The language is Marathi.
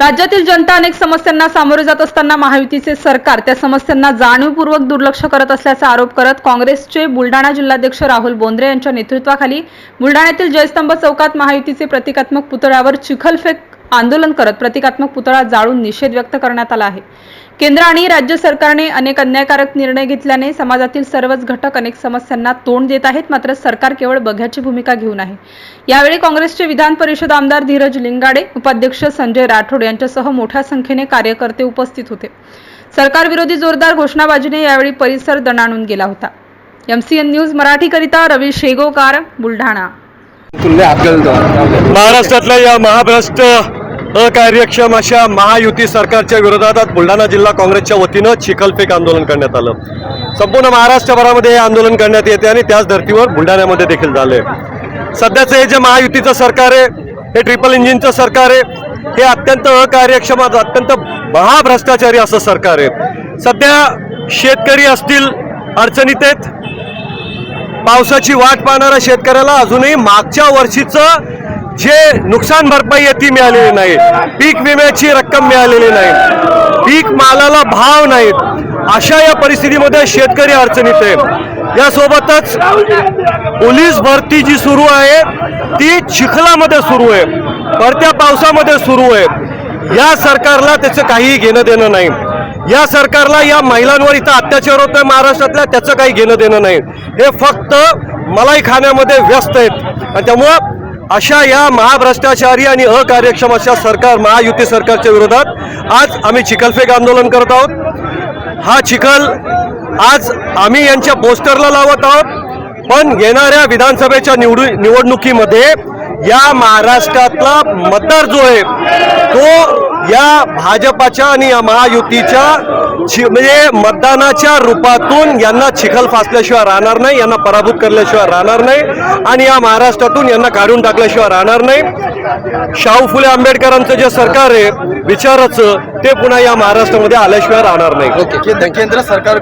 राज्यातील जनता अनेक समस्यांना सामोरे जात असताना महायुतीचे सरकार त्या समस्यांना जाणीवपूर्वक दुर्लक्ष करत असल्याचा आरोप करत काँग्रेसचे बुलडाणा जिल्हाध्यक्ष राहुल बोंद्रे यांच्या नेतृत्वाखाली बुलडाण्यातील जयस्तंभ चौकात महायुतीचे प्रतिकात्मक पुतळ्यावर चिखलफेक आंदोलन करत प्रतिकात्मक पुतळा जाळून निषेध व्यक्त करण्यात आला आहे. केंद्र आणि राज्य सरकारने अनेक अन्यायकारक निर्णय घेतल्याने समाजातील सर्वच घटक अनेक समस्यांना तोंड देत आहेत मात्र सरकार केवळ बघ्याची भूमिका घेऊन आहे. यावेळी काँग्रेसचे विधान परिषद आमदार धीरज लिंगाडे उपाध्यक्ष संजय राठोड यांच्यासह मोठ्या संख्येने कार्यकर्ते उपस्थित होते. सरकारविरोधी जोरदार घोषणाबाजीने यावेळी परिसर दणाणून गेला होता. एमसीएन न्यूज मराठीकरिता रवी शेगोकार बुलढाणा. महाराष्ट्रातल्या या महाभ्रष्ट अकार्यक्षम अशा महायुती सरकारच्या विरोधात आज बुलढाणा जिल्हा काँग्रेसच्या वतीनं चिखलफेक आंदोलन करण्यात आलं. संपूर्ण महाराष्ट्रभरामध्ये हे आंदोलन करण्यात येते आणि त्याच धर्तीवर बुलढाण्यामध्ये देखील झालंय. सध्याचं हे जे महायुतीचं सरकार आहे हे ट्रिपल इंजिनचं सरकार आहे हे अत्यंत अकार्यक्षम अत्यंत महाभ्रष्टाचारी असं सरकार आहे. सध्या शेतकरी असतील अडचणीत आहेत. पावसाची वाट पाहणाऱ्या शेतकऱ्याला अजूनही मागच्या वर्षीचं जे नुकसान भरपाई आहे ती मिळालेली नाही. पीक विम्याची रक्कम मिळालेली नाही. पीक मालाला भाव नाहीत. अशा या परिस्थितीमध्ये शेतकरी अडचणीत आहे. यासोबतच पोलीस भरती जी सुरू आहे ती चिखलामध्ये सुरू आहे. पडत्या पावसामध्ये सुरू आहे. या सरकारला त्याचं काहीही घेणं देणं नाही. या सरकारला या महिलांवर इथं अत्याचार होतोय महाराष्ट्रातल्या त्याचं काही घेणं देणं नाही. हे फक्त मलाई खाण्यामध्ये व्यस्त आहेत. आणि त्यामुळं अशा या महाभ्रष्टाचारी आणि अकार्यक्षम अशा सरकार महायुती सरकारच्या विरोधात आज आम्ही चिखलफेक आंदोलन करत आहोत. हा चिखल आज आम्ही यांच्या पोस्टरला लावत आहोत. पण येणाऱ्या विधानसभेच्या निवडू निवडणुकीमध्ये या महाराष्ट्रातला मतदार जो आहे तो या भाजपाच्या आणि या महायुतीच्या म्हणजे मतदानाच्या रूपातून यांना चिखल फासल्याशिवाय राहणार नाही यांना पराभूत करल्याशिवाय राहणार नाही आणि या महाराष्ट्रातून यांना काढून टाकल्याशिवाय राहणार नाही. शाहू फुले आंबेडकरांचं जे सरकार आहे विचाराचं ते पुन्हा या महाराष्ट्रामध्ये आल्याशिवाय राहणार नाही. ओके केंद्र सरकार